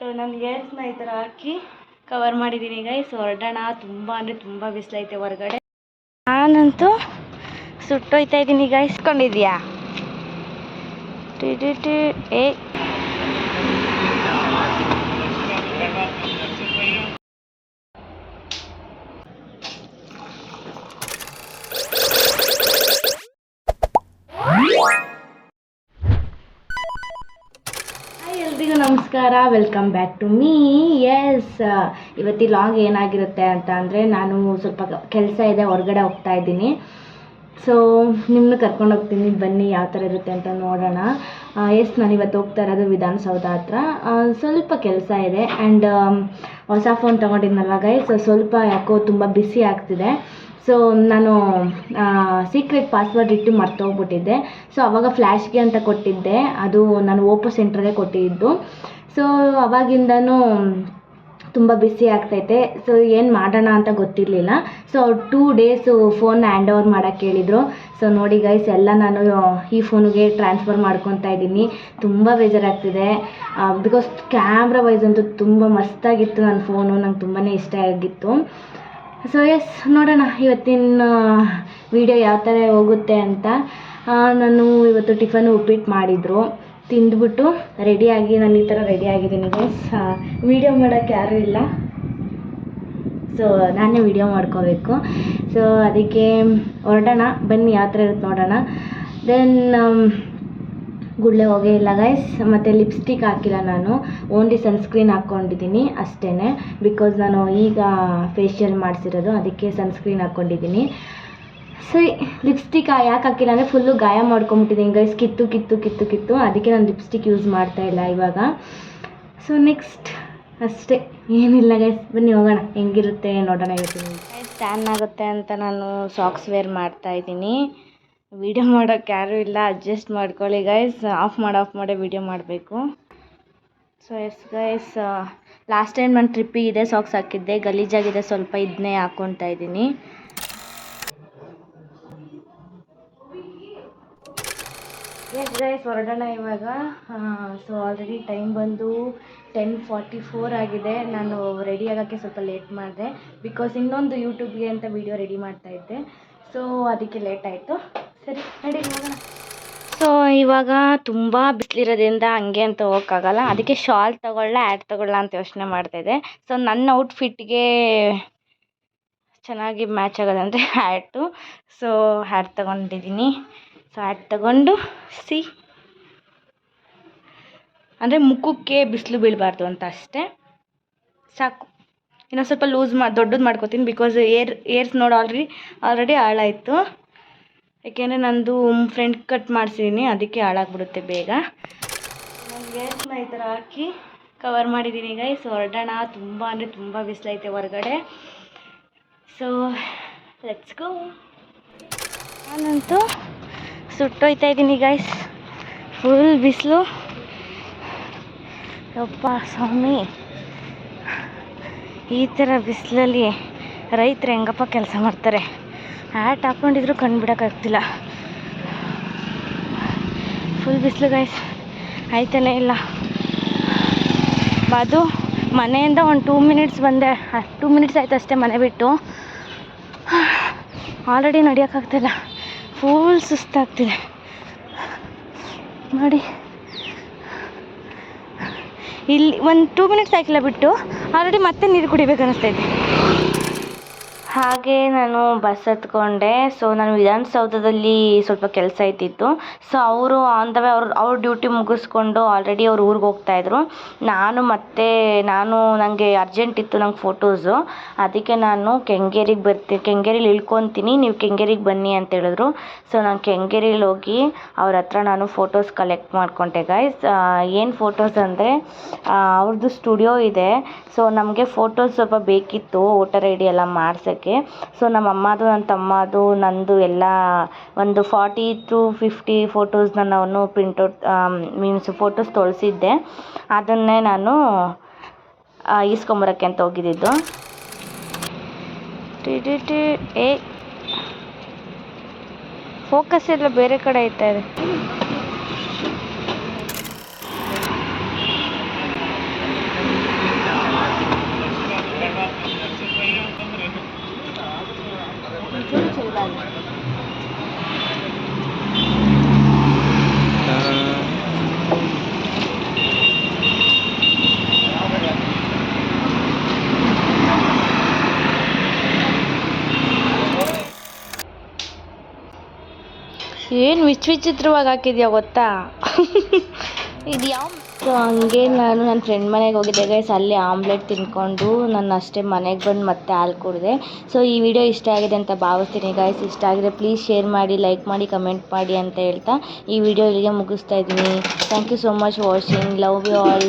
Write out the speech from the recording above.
So ನಾನು ಗ್ಯಾಸ್ನ ಈ ಥರ ಹಾಕಿ ಕವರ್ ಮಾಡಿದ್ದೀನಿ ಗೈಸ್ ಹೊರಡೋಣ, ತುಂಬ ಅಂದರೆ ತುಂಬ ಬಿಸಿಲೈತೆ ಹೊರಗಡೆ. ನಾನಂತೂ ಸುಟ್ಟೋಯ್ತಾ ಇದ್ದೀನಿ ಗೈಸ್ಕೊಂಡಿದ್ಯಾ ಟಿ ಟಿ ಟಿ, ಏ. ನಮಸ್ಕಾರ ವೆಲ್ಕಮ್ ಬ್ಯಾಕ್ ಟು ಮೀ ಎಸ್ ಇವತ್ತಿ ಲಾಂಗ್ ಏನಾಗಿರುತ್ತೆ ಅಂತ ಅಂದರೆ ನಾನು ಸ್ವಲ್ಪ ಕೆಲಸ ಇದೆ, ಹೊರಗಡೆ ಹೋಗ್ತಾ ಇದ್ದೀನಿ. ಸೊ ನಿಮ್ಮನ್ನು ಕರ್ಕೊಂಡು ಹೋಗ್ತೀನಿ, ಬನ್ನಿ ಯಾವ ಥರ ಇರುತ್ತೆ ಅಂತ ನೋಡೋಣ. ಎಸ್ ನಾನು ಇವತ್ತು ಹೋಗ್ತಾ ಇರೋದು ವಿಧಾನಸೌಧ ಹತ್ರ. ಸ್ವಲ್ಪ ಕೆಲಸ ಇದೆ ಆ್ಯಂಡ್ ಹೊಸ ಫೋನ್ ತೊಗೊಂಡಿದ್ನಲ್ಲ ಗೈಸ್ ಸ್ವಲ್ಪ ಯಾಕೋ ತುಂಬ ಬಿಸಿ ಆಗ್ತಿದೆ. ಸೊ ನಾನು ಸೀಕ್ರೆಟ್ ಪಾಸ್ವರ್ಡ್ ಇಟ್ಟು ಮರ್ತೋಗ್ಬಿಟ್ಟಿದ್ದೆ. ಸೊ ಅವಾಗ ಫ್ಲ್ಯಾಶ್ಗೆ ಅಂತ ಕೊಟ್ಟಿದ್ದೆ. ಅದು ನಾನು ಓಪೋ ಸೆಂಟ್ರಲ್ಲೇ ಕೊಟ್ಟಿದ್ದು. ಸೊ ಅವಾಗಿಂದನೂ ತುಂಬ ಬಿಸಿ ಆಗ್ತೈತೆ. ಸೊ ಏನು ಮಾಡೋಣ ಅಂತ ಗೊತ್ತಿರಲಿಲ್ಲ. So two days phone hand over ಮಾಡೋಕ್ಕೆ ಹೇಳಿದರು. ಸೊ ನೋಡಿ ಗೈಸ್ ಎಲ್ಲ ನಾನು ಈ ಫೋನಿಗೆ ಟ್ರಾನ್ಸ್ಫರ್ ಮಾಡ್ಕೊತಾ ಇದ್ದೀನಿ. ತುಂಬ ಬೇಜಾರಾಗ್ತಿದೆ. ಬಿಕಾಸ್ ಕ್ಯಾಮ್ರಾ ವೈಸ್ ಅಂತೂ ತುಂಬ ಮಸ್ತಾಗಿತ್ತು ನನ್ನ ಫೋನು ನಂಗೆ ತುಂಬಾ ಇಷ್ಟ ಆಗಿತ್ತು. ಸೊ ಎಸ್ ನೋಡೋಣ ಇವತ್ತಿನ ವಿಡಿಯೋ ಯಾವ ಥರ ಹೋಗುತ್ತೆ ಅಂತ. ನಾನು ಇವತ್ತು ಟಿಫನ್ ಉಪ್ಪಿಟ್ಟು ಮಾಡಿದರು. ತಿಂದ್ಬಿಟ್ಟು ರೆಡಿಯಾಗಿ ನಾನು ಈ ಥರ ರೆಡಿ ಆಗಿದ್ದೀನಿ ಗೈಸ್ ವಿಡಿಯೋ ಮಾಡೋಕ್ಕೆ ಯಾರೂ ಇಲ್ಲ. ಸೊ ನಾನೇ ವಿಡಿಯೋ ಮಾಡ್ಕೋಬೇಕು. ಸೊ ಅದಕ್ಕೆ ಹೊರಡೋಣ, ಬನ್ನಿ ಯಾವ ಥರ ಇರುತ್ತೆ ನೋಡೋಣ. ದೆನ್ ಗುಳ್ಳೆ ಹೋಗೇ ಇಲ್ಲ ಗೈಸ್ ಮತ್ತು ಲಿಪ್ಸ್ಟಿಕ್ ಹಾಕಿಲ್ಲ ನಾನು. ಓನ್ಲಿ ಸನ್ಸ್ಕ್ರೀನ್ ಹಾಕ್ಕೊಂಡಿದ್ದೀನಿ ಅಷ್ಟೇ ಬಿಕಾಸ್ ನಾನು ಈಗ ಫೇಶಿಯಲ್ ಮಾಡಿಸಿರೋದು, ಅದಕ್ಕೆ ಸನ್ಸ್ಕ್ರೀನ್ ಹಾಕ್ಕೊಂಡಿದ್ದೀನಿ. ಸರಿ ಲಿಪ್ಸ್ಟಿಕ್ ಯಾಕೆ ಹಾಕಿಲ್ಲ ಅಂದರೆ ಫುಲ್ಲು ಗಾಯ ಮಾಡ್ಕೊಂಬಿಟ್ಟಿದ್ದೀನಿ. ಗೈಸ್ ಕಿತ್ತು ಕಿತ್ತು ಕಿತ್ತು ಕಿತ್ತು. ಅದಕ್ಕೆ ನಾನು ಲಿಪ್ಸ್ಟಿಕ್ ಯೂಸ್ ಮಾಡ್ತಾ ಇಲ್ಲ ಇವಾಗ. ಸೊ ನೆಕ್ಸ್ಟ್ ಅಷ್ಟೇ. ಏನಿಲ್ಲ ಗೈಸ್ ಬನ್ನಿ ಹೋಗೋಣ. ಹೆಂಗಿರುತ್ತೆ ನೋಡೋಣ ಇರ್ತೀನಿ ಟ್ಯಾನ್ ಆಗುತ್ತೆ ಅಂತ ನಾನು ಸಾಕ್ಸ್ ವೇರ್ ಮಾಡ್ತಾ ಇದ್ದೀನಿ. ವಿಡಿಯೋ ಮಾಡೋಕ್ಕೆ ಯಾರೂ ಇಲ್ಲ ಅಡ್ಜಸ್ಟ್ ಮಾಡ್ಕೊಳ್ಳಿ ಗೈಸ್ ಆಫ್ ಮಾಡಿ ಆಫ್ ಮಾಡೇ ವೀಡಿಯೋ ಮಾಡಬೇಕು. So yes guys last time ನಾನು ಟ್ರಿಪ್ಪಿಗೆ ಇದೇ ಸಾಕ್ಸ್ ಹಾಕಿದ್ದೆ. ಗಲೀಜಾಗಿದೆ, ಸ್ವಲ್ಪ ಇದನ್ನೇ ಹಾಕ್ಕೊತಾ ಇದ್ದೀನಿ. ಎಸ್ ಗೈಸ್ ಹೊರಡೋಣ ಇವಾಗ. ಸೊ ಆಲ್ರೆಡಿ ಟೈಮ್ ಬಂದು ಟೆನ್ ಫಾರ್ಟಿ ಫೋರ್ ಆಗಿದೆ. ನಾನು ರೆಡಿ ಆಗೋಕ್ಕೆ ಸ್ವಲ್ಪ ಲೇಟ್ ಮಾಡಿದೆ ಬಿಕಾಸ್ ಇನ್ನೊಂದು ಯೂಟ್ಯೂಬ್ಗೆ ಅಂತ ವಿಡಿಯೋ ರೆಡಿ ಮಾಡ್ತಾ ಇದ್ದೆ. ಸೊ ಅದಕ್ಕೆ ಲೇಟ್ ಆಯಿತು. ಸರಿ ರೆಡಿ ಸೊ ಇವಾಗ ತುಂಬ ಬಿಸಿಲಿರೋದ್ರಿಂದ ಹಂಗೆ ಅಂತ ಹೋಗೋಕ್ಕಾಗಲ್ಲ. ಅದಕ್ಕೆ ಶಾಲ್ ತೊಗೊಳ್ಳ ಆ್ಯಡ್ ತೊಗೊಳ್ಳ ಅಂತ ಯೋಚನೆ ಮಾಡ್ತಾಯಿದ್ದೆ ಸೊ ನನ್ನ ಔಟ್ಫಿಟ್ಗೆ ಚೆನ್ನಾಗಿ ಮ್ಯಾಚ್ ಆಗೋದಂದರೆ ಹ್ಯಾಟು ಸೊ ಹ್ಯಾಟ್ ತಗೊಂಡಿದ್ದೀನಿ. ಸೊ ಹ್ಯಾಟ್ ತಗೊಂಡು, ಸಿ. ಅಂದರೆ ಮುಖಕ್ಕೆ ಬಿಸಿಲು ಬೀಳಬಾರ್ದು ಅಂತ ಅಷ್ಟೇ. ಸಾಕು. ಇನ್ನೊಂದು ಸ್ವಲ್ಪ ಲೂಸ್ ಮಾ, ದೊಡ್ಡದು ಮಾಡ್ಕೋತೀನಿ ಬಿಕಾಸ್ ಏರ್, ಏರ್ಸ್ ನೋಡಿ ಆಲ್ರೆಡಿ ಆಲ್ರೆಡಿ ಹಾಳಾಯಿತು. ಯಾಕೆಂದರೆ ನಂದು ಫ್ರೆಂಡ್ ಕಟ್ ಮಾಡಿಸಿದ್ದೀನಿ ಅದಕ್ಕೆ ಹಾಳಾಗ್ಬಿಡುತ್ತೆ ಬೇಗ. ನಾನು ಏರ್ಸ್ನ ಈ ಥರ ಹಾಕಿ ಕವರ್ ಮಾಡಿದ್ದೀನಿ ಗೈಸ್ ಹೊರಡೋಣ, ತುಂಬ ಅಂದರೆ ತುಂಬ ಬಿಸಿಲೈತೆ ಹೊರಗಡೆ. ಸೊ ಲೆಟ್ಸ್ ಗೋ ನಾನಂತೂ ಸುಟ್ಟೋಯ್ತಾ ಇದ್ದೀನಿ ಗೈಸ್ ಫುಲ್ ಬಿಸಿಲು. ಯಪ್ಪ, ಸ್ವಾಮಿ. ಈ ಥರ ಬಿಸಿಲಲ್ಲಿ ರೈತರು ಹೆಂಗಪ್ಪ ಕೆಲಸ ಮಾಡ್ತಾರೆ? ಹ್ಯಾಟ್ ಹಾಕ್ಕೊಂಡಿದ್ರು ಕಂಡುಬಿಡೋಕ್ಕಾಗ್ತಿಲ್ಲ ಫುಲ್ ಬಿಸಿಲು ಗೈಸ್ ಆಯ್ತಾನೆ, ಇಲ್ಲ. ಅದು ಮನೆಯಿಂದ ಒಂದು ಟೂ ಮಿನಿಟ್ಸ್ ಬಂದೆ. ಟೂ ಮಿನಿಟ್ಸ್ ಆಯ್ತು ಅಷ್ಟೇ ಮನೆ ಬಿಟ್ಟು. ಆಲ್ರೆಡಿ ನಡೆಯೋಕ್ಕಾಗ್ತಿಲ್ಲ ಫುಲ್ ಸುಸ್ತಾಗ್ತಿದೆ. ನೋಡಿ. ಇಲ್ಲಿ ಒಂದು ಟೂ ಮಿನಿಟ್ಸ್ ಆಗಿಲ್ಲ ಬಿಟ್ಟು ಆಲ್ರೆಡಿ ಮತ್ತೆ ನೀರು ಕುಡಿಬೇಕು ಅನ್ನಿಸ್ತೈತೆ ಹಾಗೆ ನಾನು ಬಸ್ ಹತ್ಕೊಂಡೆ. ಸೊ ನಾನು ವಿಧಾನಸೌಧದಲ್ಲಿ ಸ್ವಲ್ಪ ಕೆಲಸ ಇದ್ದಿತ್ತು ಸೊ ಅವರು ಆನ್ ದ ವೇ ಅವ್ರು, ಅವ್ರ ಡ್ಯೂಟಿ ಮುಗಿಸ್ಕೊಂಡು ಆಲ್ರೆಡಿ ಅವ್ರು ಊರಿಗೆ ಹೋಗ್ತಾಯಿದ್ರು ನಾನು ಮತ್ತೆ, ನಾನು ನನಗೆ ಅರ್ಜೆಂಟ್ ಇತ್ತು ನಂಗೆ ಫೋಟೋಸು ಅದಕ್ಕೆ ನಾನು ಕೆಂಗೇರಿಗೆ ಬರ್ತೀನಿ ಕೆಂಗೇರಿಲಿ ಇಳ್ಕೊತೀನಿ, ನೀವು ಕೆಂಗೇರಿಗೆ ಬನ್ನಿ ಅಂತ ಹೇಳಿದ್ರು. ಸೊ ನಾನು ಕೆಂಗೇರಿಲಿ ಹೋಗಿ ಅವ್ರ ಹತ್ರ ನಾನು ಫೋಟೋಸ್ ಕಲೆಕ್ಟ್ ಮಾಡ್ಕೊಂಡೆ ಗೈಸ್ ಏನು ಫೋಟೋಸ್ ಅಂದರೆ ಅವ್ರದ್ದು ಸ್ಟುಡಿಯೋ ಇದೆ. ಸೊ ನಮಗೆ ಫೋಟೋಸ್ ಸ್ವಲ್ಪ ಬೇಕಿತ್ತು, ವೋಟರ್ ಐ ಡಿ ಎಲ್ಲ ಮಾಡ್ಸೋಕ್ಕೆ. ಸೊ ನಮ್ಮ ಅಮ್ಮದು ನನ್ನ ತಮ್ಮದು, ನಂದು ಎಲ್ಲ ಒಂದು ಫಾರ್ಟಿ ಟು ಫಿಫ್ಟಿ ಫೋಟೋಸ್ನ ನಾನು ಪ್ರಿಂಟೌಟ್ ಮೀನ್ಸ್ ಫೋಟೋಸ್ ತೊಳಸಿದ್ದೆ ಅದನ್ನೇ ನಾನು ಈಸ್ಕೊಂಬರೋಕ್ಕೆ ಅಂತ ಹೋಗಿದ್ದಿದ್ದು ಟಿ ಏ ಫೋಕಸ್ ಎಲ್ಲ ಬೇರೆ ಕಡೆ ಇದೆ. ಏನು ವಿಚ್ ವಿಚಿತ್ರವಾಗಿ ಹಾಕಿದ್ಯಾ ಗೊತ್ತಾ? ಇದು ಯಾವ ಸೊ ಹಂಗೆ ನಾನು ನನ್ನ ಫ್ರೆಂಡ್ ಮನೆಗೆ ಹೋಗಿದ್ದೆ ಗೈಸ್ ಅಲ್ಲಿ ಆಮ್ಲೆಟ್ ತಿನ್ಕೊಂಡು ನಾನು ಅಷ್ಟೇ ಮನೆಗೆ ಬಂದು ಮತ್ತೆ ಹಾಲು ಕುಡಿದೆ. ಸೊ ಈ ವಿಡಿಯೋ ಇಷ್ಟ ಆಗಿದೆ ಅಂತ ಭಾವಿಸ್ತೀನಿ ಗೈಸ್ ಇಷ್ಟ ಆಗಿದೆ ಪ್ಲೀಸ್ ಶೇರ್ ಮಾಡಿ ಲೈಕ್ ಮಾಡಿ ಕಮೆಂಟ್ ಮಾಡಿ ಅಂತ ಹೇಳ್ತಾ ಈ ವಿಡಿಯೋ ಇಲ್ಲಿಗೆ ಮುಗಿಸ್ತಾ ಇದ್ದೀನಿ. Thank you so much watching love you all